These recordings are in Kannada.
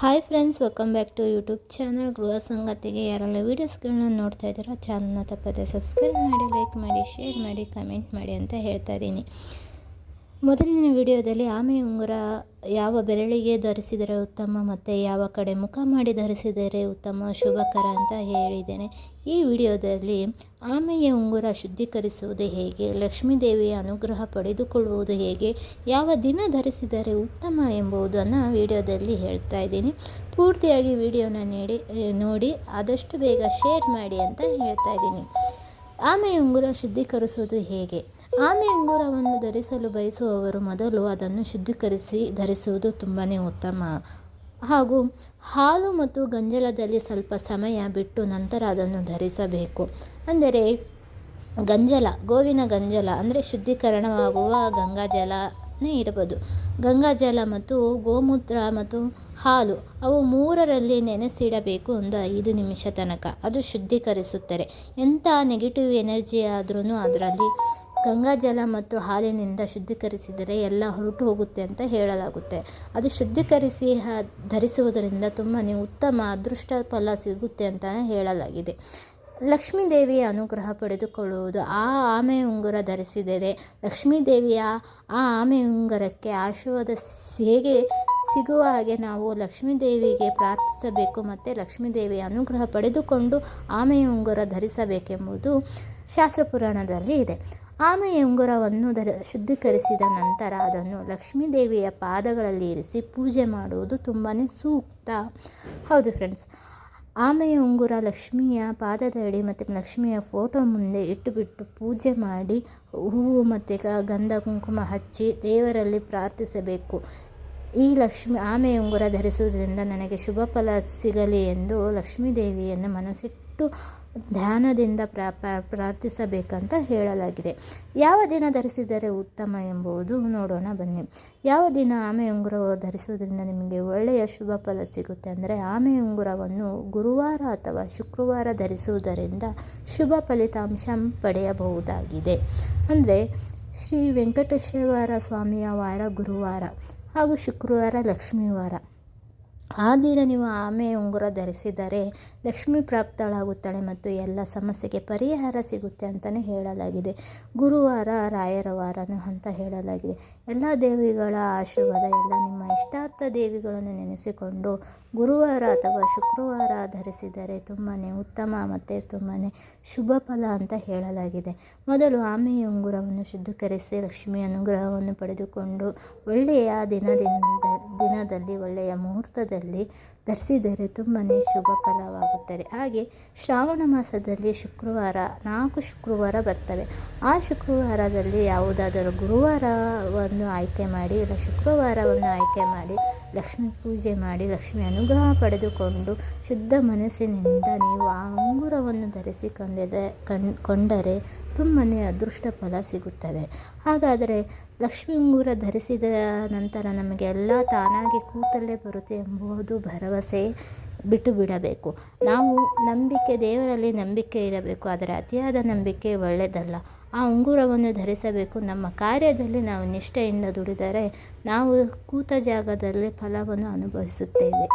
Hi friends welcome back to YouTube channel ಗೃಹ ಸಂಗತಿಗೆ ಯಾರೆಲ್ಲ ವೀಡಿಯೋಸ್ಗಳನ್ನ ನೋಡ್ತಾ ಇದ್ದೀರೋ ಚಾನಲ್ನ ತಪ್ಪದೆ ಸಬ್ಸ್ಕ್ರೈಬ್ ಮಾಡಿ ಲೈಕ್ ಮಾಡಿ ಶೇರ್ ಮಾಡಿ ಕಮೆಂಟ್ ಮಾಡಿ ಅಂತ ಹೇಳ್ತಾ ಇದ್ದೀನಿ. ಮೊದಲಿನ ವಿಡಿಯೋದಲ್ಲಿ ಆಮೆ ಉಂಗುರ ಯಾವ ಬೆರಳಿಗೆ ಧರಿಸಿದರೆ ಉತ್ತಮ ಮತ್ತು ಯಾವ ಕಡೆ ಮುಖ ಮಾಡಿ ಧರಿಸಿದರೆ ಉತ್ತಮ, ಶುಭಕರ ಅಂತ ಹೇಳಿದ್ದೇನೆ. ಈ ವಿಡಿಯೋದಲ್ಲಿ ಆಮೆಯ ಉಂಗುರ ಶುದ್ಧೀಕರಿಸುವುದು ಹೇಗೆ ಲಕ್ಷ್ಮೀ ದೇವಿಯ ಅನುಗ್ರಹ ಪಡೆದುಕೊಳ್ಳುವುದು ಹೇಗೆ, ಯಾವ ದಿನ ಧರಿಸಿದರೆ ಉತ್ತಮ ಎಂಬುದನ್ನು ವಿಡಿಯೋದಲ್ಲಿ ಹೇಳ್ತಾ ಇದ್ದೀನಿ. ಪೂರ್ತಿಯಾಗಿ ವಿಡಿಯೋನ ನೀಡಿ, ನೋಡಿ, ಆದಷ್ಟು ಬೇಗ ಶೇರ್ ಮಾಡಿ ಅಂತ ಹೇಳ್ತಾ ಇದ್ದೀನಿ. ಆಮೆಯ ಉಂಗುರ ಶುದ್ಧೀಕರಿಸುವುದು ಹೇಗೆ? ಆಮೆ ಉಂಗುರವನ್ನು ಧರಿಸಲು ಬಯಸುವವರು ಮೊದಲು ಅದನ್ನು ಶುದ್ಧೀಕರಿಸಿ ಧರಿಸುವುದು ತುಂಬಾ ಉತ್ತಮ. ಹಾಗೂ ಹಾಲು ಮತ್ತು ಗಂಜಲದಲ್ಲಿ ಸ್ವಲ್ಪ ಸಮಯ ಬಿಟ್ಟು ನಂತರ ಅದನ್ನು ಧರಿಸಬೇಕು. ಅಂದರೆ ಗಂಜಲ, ಗೋವಿನ ಗಂಜಲ, ಅಂದರೆ ಶುದ್ಧೀಕರಣವಾಗುವ ಗಂಗಾಜಲನೇ ಇರಬಹುದು ಗಂಗಾಜಲ ಮತ್ತು ಗೋಮೂತ್ರ ಮತ್ತು ಹಾಲು, ಅವು ಮೂರರಲ್ಲಿ ನೆನೆಸಿಡಬೇಕು ಒಂದು ಐದು ನಿಮಿಷ ತನಕ. ಅದು ಶುದ್ಧೀಕರಿಸುತ್ತದೆ. ಎಂಥ ನೆಗೆಟಿವ್ ಎನರ್ಜಿ ಆದ್ರೂ ಅದರಲ್ಲಿ ಗಂಗಾಜಲ ಮತ್ತು ಹಾಲಿನಿಂದ ಶುದ್ಧೀಕರಿಸಿದರೆ ಎಲ್ಲ ಹೊರಟು ಹೋಗುತ್ತೆ ಅಂತ ಹೇಳಲಾಗುತ್ತೆ. ಅದು ಶುದ್ಧೀಕರಿಸಿ ಧರಿಸುವುದರಿಂದ ತುಂಬಾ ಉತ್ತಮ ಅದೃಷ್ಟ ಫಲ ಸಿಗುತ್ತೆ ಅಂತ ಹೇಳಲಾಗಿದೆ. ಲಕ್ಷ್ಮೀ ದೇವಿಯ ಅನುಗ್ರಹ ಪಡೆದುಕೊಳ್ಳುವುದು, ಆ ಆಮೆ ಉಂಗುರ ಧರಿಸಿದರೆ ಲಕ್ಷ್ಮೀ ದೇವಿಯ ಆ ಆಮೆ ಉಂಗುರಕ್ಕೆ ಆಶೀರ್ವಾದ ಹೇಗೆ ಸಿಗುವ ಹಾಗೆ ನಾವು ಲಕ್ಷ್ಮೀ ದೇವಿಗೆ ಪ್ರಾರ್ಥಿಸಬೇಕು ಮತ್ತು ಲಕ್ಷ್ಮೀ ದೇವಿಯ ಅನುಗ್ರಹ ಪಡೆದುಕೊಂಡು ಆಮೆಯ ಉಂಗುರ ಧರಿಸಬೇಕೆಂಬುದು ಶಾಸ್ತ್ರ ಪುರಾಣದಲ್ಲಿ ಇದೆ. ಆಮೆಯ ಉಂಗುರವನ್ನು ಧರ, ಶುದ್ಧೀಕರಿಸಿದ ನಂತರ ಅದನ್ನು ಲಕ್ಷ್ಮೀ ದೇವಿಯ ಪಾದಗಳಲ್ಲಿ ಇರಿಸಿ ಪೂಜೆ ಮಾಡುವುದು ತುಂಬಾ ಸೂಕ್ತ. ಹೌದು ಫ್ರೆಂಡ್ಸ್ ಆಮೆಯ ಉಂಗುರ ಲಕ್ಷ್ಮಿಯ ಪಾದದಡಿ ಮತ್ತು ಲಕ್ಷ್ಮಿಯ ಫೋಟೋ ಮುಂದೆ ಇಟ್ಟುಬಿಟ್ಟು ಪೂಜೆ ಮಾಡಿ ಹೂವು ಮತ್ತು ಗಂಧ, ಕುಂಕುಮ ಹಚ್ಚಿ ದೇವರಲ್ಲಿ ಪ್ರಾರ್ಥಿಸಬೇಕು. ಈ ಲಕ್ಷ್ಮಿ ಆಮೆ ಉಂಗುರ ಧರಿಸುವುದರಿಂದ ನನಗೆ ಶುಭ ಫಲ ಸಿಗಲಿ ಎಂದು ಲಕ್ಷ್ಮೀದೇವಿಯನ್ನು ಮನಸ್ಸಿಟ್ಟು ಧ್ಯಾನದಿಂದ ಪ್ರಾರ್ಥಿಸಬೇಕಂತ ಹೇಳಲಾಗಿದೆ. ಯಾವ ದಿನ ಧರಿಸಿದರೆ ಉತ್ತಮ ಎಂಬುದು ನೋಡೋಣ, ಬನ್ನಿ. ಯಾವ ದಿನ ಆಮೆ ಉಂಗುರ ಧರಿಸುವುದರಿಂದ ನಿಮಗೆ ಒಳ್ಳೆಯ ಶುಭ ಫಲ ಸಿಗುತ್ತೆ ಅಂದರೆ ಆಮೆ ಉಂಗುರವನ್ನು ಗುರುವಾರ ಅಥವಾ ಶುಕ್ರವಾರ ಧರಿಸುವುದರಿಂದ ಶುಭ ಫಲಿತಾಂಶ ಪಡೆಯಬಹುದಾಗಿದೆ. ಅಂದರೆ ಶ್ರೀ ವೆಂಕಟೇಶ್ವರ ಸ್ವಾಮಿಯ ವಾರ ಗುರುವಾರ. ಹಾಗೂ ಶುಕ್ರವಾರ ಲಕ್ಷ್ಮೀವಾರ ಆ ದಿನ ನೀವು ಆಮೆ, ಉಂಗುರ ಧರಿಸಿದರೆ ಲಕ್ಷ್ಮಿ ಪ್ರಾಪ್ತಳಾಗುತ್ತಾಳೆ ಮತ್ತು ಎಲ್ಲ ಸಮಸ್ಯೆಗೆ ಪರಿಹಾರ ಸಿಗುತ್ತೆ ಅಂತಲೇ ಹೇಳಲಾಗಿದೆ. ಗುರುವಾರ ರಾಯರ ವಾರನು ಅಂತ ಹೇಳಲಾಗಿದೆ. ಎಲ್ಲ ದೇವಿಗಳ ಆಶೀರ್ವಾದ, ಎಲ್ಲ ನಿಮ್ಮ ಇಷ್ಟಾರ್ಥ ದೇವಿಗಳನ್ನು ನೆನೆಸಿಕೊಂಡು ಗುರುವಾರ ಅಥವಾ ಶುಕ್ರವಾರ ಧರಿಸಿದರೆ ತುಂಬಾ ಉತ್ತಮ ಮತ್ತು ತುಂಬಾ ಶುಭ ಫಲ ಅಂತ ಹೇಳಲಾಗಿದೆ. ಮೊದಲು ಆಮೆಯ ಉಂಗುರವನ್ನು ಶುದ್ಧೀಕರಿಸಿ ಲಕ್ಷ್ಮಿ ಅನುಗ್ರಹವನ್ನು ಪಡೆದುಕೊಂಡು ಒಳ್ಳೆಯ ದಿನದಿಂದ ದಿನದಲ್ಲಿ, ಒಳ್ಳೆಯ ಮುಹೂರ್ತದಲ್ಲಿ ಧರಿಸಿದರೆ ತುಂಬಾ ಶುಭ ಫಲವಾಗುತ್ತದೆ. ಹಾಗೆ ಶ್ರಾವಣ ಮಾಸದಲ್ಲಿ ಶುಕ್ರವಾರ ನಾಲ್ಕು ಶುಕ್ರವಾರ ಬರ್ತವೆ. ಆ ಶುಕ್ರವಾರದಲ್ಲಿ ಯಾವುದಾದರೂ ಗುರುವಾರವನ್ನು ಆಯ್ಕೆ ಮಾಡಿ, ಇಲ್ಲ ಶುಕ್ರವಾರವನ್ನು ಆಯ್ಕೆ ಮಾಡಿ, ಲಕ್ಷ್ಮೀ ಪೂಜೆ ಮಾಡಿ, ಲಕ್ಷ್ಮಿ ಅನುಗ್ರಹ ಪಡೆದುಕೊಂಡು ಶುದ್ಧ ಮನಸ್ಸಿನಿಂದ ನೀವು ಆ ಉಂಗುರವನ್ನು ಧರಿಸಿಕೊಂಡಿದೆ, ಕಣ್, ಕೊಂಡರೆ ತುಂಬಾ ಅದೃಷ್ಟ ಫಲ ಸಿಗುತ್ತದೆ. ಹಾಗಾದರೆ ಲಕ್ಷ್ಮೀ ಉಂಗುರ ಧರಿಸಿದ ನಂತರ ನಮಗೆ ಎಲ್ಲ ತಾನಾಗಿ ಕೂತಲ್ಲೇ ಬರುತ್ತೆ ಎಂಬುದು ಭರವಸೆ ಬಿಟ್ಟು ಬಿಡಬೇಕು. ನಾವು ನಂಬಿಕೆ, ದೇವರಲ್ಲಿ ನಂಬಿಕೆ ಇರಬೇಕು. ಆದರೆ ಅತಿಯಾದ ನಂಬಿಕೆ ಒಳ್ಳೆಯದಲ್ಲ. ಆ ಉಂಗುರವನ್ನು ಧರಿಸಬೇಕು. ನಮ್ಮ ಕಾರ್ಯದಲ್ಲಿ ನಾವು ನಿಷ್ಠೆಯಿಂದ ದುಡಿದರೆ ನಾವು ಕೂತ ಜಾಗದಲ್ಲಿ ಫಲವನ್ನು ಅನುಭವಿಸುತ್ತೇವೆ.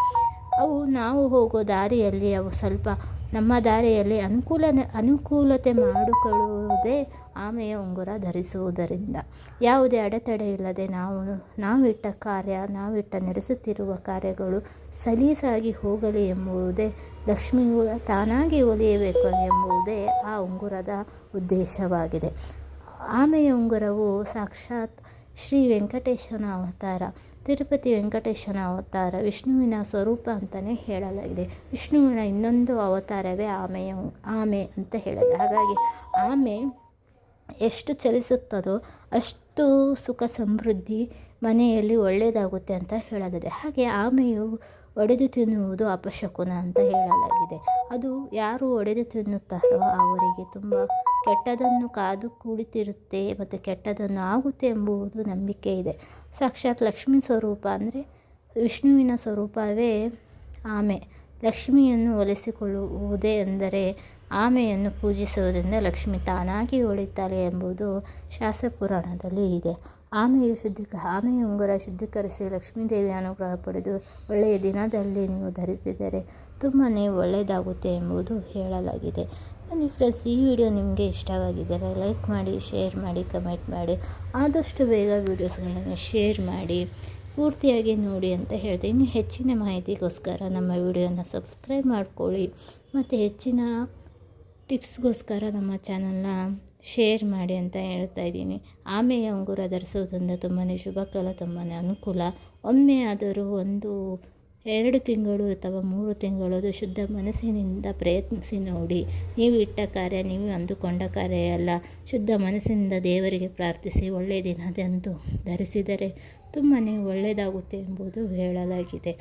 ಅವು ನಾವು ಹೋಗೋ ದಾರಿಯಲ್ಲಿ ಅವು ಸ್ವಲ್ಪ ನಮ್ಮ ದಾರಿಯಲ್ಲಿ ಅನುಕೂಲ ಅನುಕೂಲತೆ ಮಾಡಿಕೊಳ್ಳುವುದೇ ಆಮೆಯ ಉಂಗುರ ಧರಿಸುವುದರಿಂದ. ಯಾವುದೇ ಅಡೆತಡೆ ಇಲ್ಲದೆ ನಾವು, ನಾವಿಟ್ಟ ಕಾರ್ಯ, ನಾವಿಟ್ಟ ನಡೆಸುತ್ತಿರುವ ಕಾರ್ಯಗಳು ಸಲೀಸಾಗಿ ಹೋಗಲಿ ಎಂಬುದೇ ಲಕ್ಷ್ಮಿಯು ತಾನಾಗಿ ಒಲಿಯಬೇಕು ಎಂಬುದೇ ಆ ಉಂಗುರದ ಉದ್ದೇಶವಾಗಿದೆ. ಆಮೆಯ ಉಂಗುರವು ಸಾಕ್ಷಾತ್ ಶ್ರೀ ವೆಂಕಟೇಶನ ಅವತಾರ. ತಿರುಪತಿ ವೆಂಕಟೇಶನ ಅವತಾರ ವಿಷ್ಣುವಿನ ಸ್ವರೂಪ ಅಂತಲೇ ಹೇಳಲಾಗಿದೆ. ವಿಷ್ಣುವಿನ ಇನ್ನೊಂದು ಅವತಾರವೇ ಆಮೆಯ ಆಮೆ ಅಂತ ಹೇಳೋದು ಹಾಗಾಗಿ ಆಮೆ ಎಷ್ಟು ಚಲಿಸುತ್ತದೋ ಅಷ್ಟು ಸುಖ ಸಮೃದ್ಧಿ ಮನೆಯಲ್ಲಿ ಒಳ್ಳೆಯದಾಗುತ್ತೆ ಅಂತ ಹೇಳಲಾಗಿದೆ. ಹಾಗೆ ಆಮೆಯು ಒಡೆದು ತಿನ್ನುವುದು ಅಪಶಕುನ ಅಂತ ಹೇಳಲಾಗಿದೆ. ಅದು ಯಾರು ಒಡೆದು ತಿನ್ನುತ್ತಾರೋ ಅವರಿಗೆ ತುಂಬ ಕೆಟ್ಟದನ್ನು ಕಾದು ಕುಳಿತಿರುತ್ತೆ ಮತ್ತು ಕೆಟ್ಟದನ್ನು ಆಗುತ್ತೆ ಎಂಬುವುದು ನಂಬಿಕೆ ಇದೆ. ಸಾಕ್ಷಾತ್ ಲಕ್ಷ್ಮೀ ಸ್ವರೂಪ ಅಂದರೆ ವಿಷ್ಣುವಿನ ಸ್ವರೂಪವೇ ಆಮೆ. ಲಕ್ಷ್ಮಿಯನ್ನು ಒಲಿಸಿಕೊಳ್ಳುವುದೇ ಎಂದರೆ ಆಮೆಯನ್ನು ಪೂಜಿಸುವುದರಿಂದ ಲಕ್ಷ್ಮಿ ತಾನಾಗಿ ಒಳಿತಾಳೆ ಎಂಬುದು ಶಾಸ್ತ್ರಪುರಾಣದಲ್ಲಿ ಇದೆ. ಆಮೆಯು ಶುದ್ಧೀಕ, ಆಮೆಯ ಉಂಗುರ ಶುದ್ಧೀಕರಿಸಿ ಲಕ್ಷ್ಮೀದೇವಿಯ ಅನುಗ್ರಹ ಪಡೆದು ಒಳ್ಳೆಯ ದಿನದಲ್ಲಿ ನೀವು ಧರಿಸಿದರೆ ತುಂಬಾ ಒಳ್ಳೆಯದಾಗುತ್ತೆ ಎಂಬುದು ಹೇಳಲಾಗಿದೆ. ಬನ್ನಿ ಫ್ರೆಂಡ್ಸ್ ಈ ವಿಡಿಯೋ ನಿಮಗೆ ಇಷ್ಟವಾಗಿದ್ದರೆ ಲೈಕ್ ಮಾಡಿ ಶೇರ್ ಮಾಡಿ ಕಮೆಂಟ್ ಮಾಡಿ. ಆದಷ್ಟು ಬೇಗ ವೀಡಿಯೋಸ್ಗಳನ್ನು ಶೇರ್ ಮಾಡಿ, ಪೂರ್ತಿಯಾಗಿ ನೋಡಿ ಅಂತ ಹೇಳ್ತೀನಿ ಹೆಚ್ಚಿನ ಮಾಹಿತಿಗೋಸ್ಕರ ನಮ್ಮ ವಿಡಿಯೋನ ಸಬ್ಸ್ಕ್ರೈಬ್ ಮಾಡ್ಕೊಳ್ಳಿ. ಮತ್ತು ಹೆಚ್ಚಿನ ಟಿಪ್ಸ್ಗೋಸ್ಕರ ನಮ್ಮ ಚಾನಲ್ನ ಶೇರ್ ಮಾಡಿ ಅಂತ ಹೇಳ್ತಾ ಇದ್ದೀನಿ. ಆಮೆಯ ಉಂಗುರ ಧರಿಸೋದ್ರಿಂದ ತುಂಬಾ ಶುಭಕಲ ತುಂಬಾ ಅನುಕೂಲ. ಒಮ್ಮೆ ಆದರೂ ಒಂದು ಎರಡು ತಿಂಗಳು ಅಥವಾ ಮೂರು ತಿಂಗಳು ಶುದ್ಧ ಮನಸ್ಸಿನಿಂದ ಪ್ರಯತ್ನಿಸಿ ನೋಡಿ. ನೀವು ಇಟ್ಟ ಕಾರ್ಯ ನೀವು ಅಂದುಕೊಂಡ ಕಾರ್ಯ ಅಲ್ಲ. ಶುದ್ಧ ಮನಸ್ಸಿನಿಂದ ದೇವರಿಗೆ ಪ್ರಾರ್ಥಿಸಿ ಒಳ್ಳೆಯ ದಿನದಂದು ಧರಿಸಿದರೆ ತುಂಬಾ ಒಳ್ಳೆಯದಾಗುತ್ತೆ ಎಂಬುದು ಹೇಳಲಾಗಿದೆ.